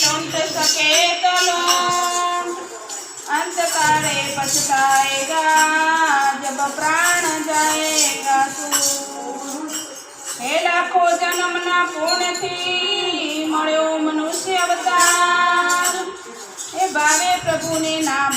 અંત સકેતનો અંત પ્રાણ જાએગા તું હે લાખો જન્મના પુણ્યથી મળ્યો મનુષ્ય અવતાર એ ભાવે પ્રભુને ના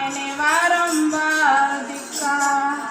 એને વારંવાર દીક્ષા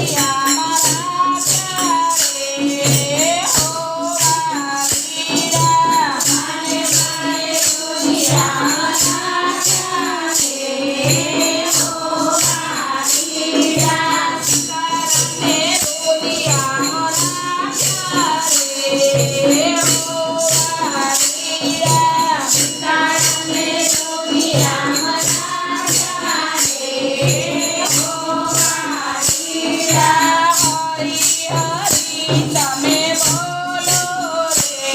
día.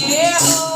Yeah.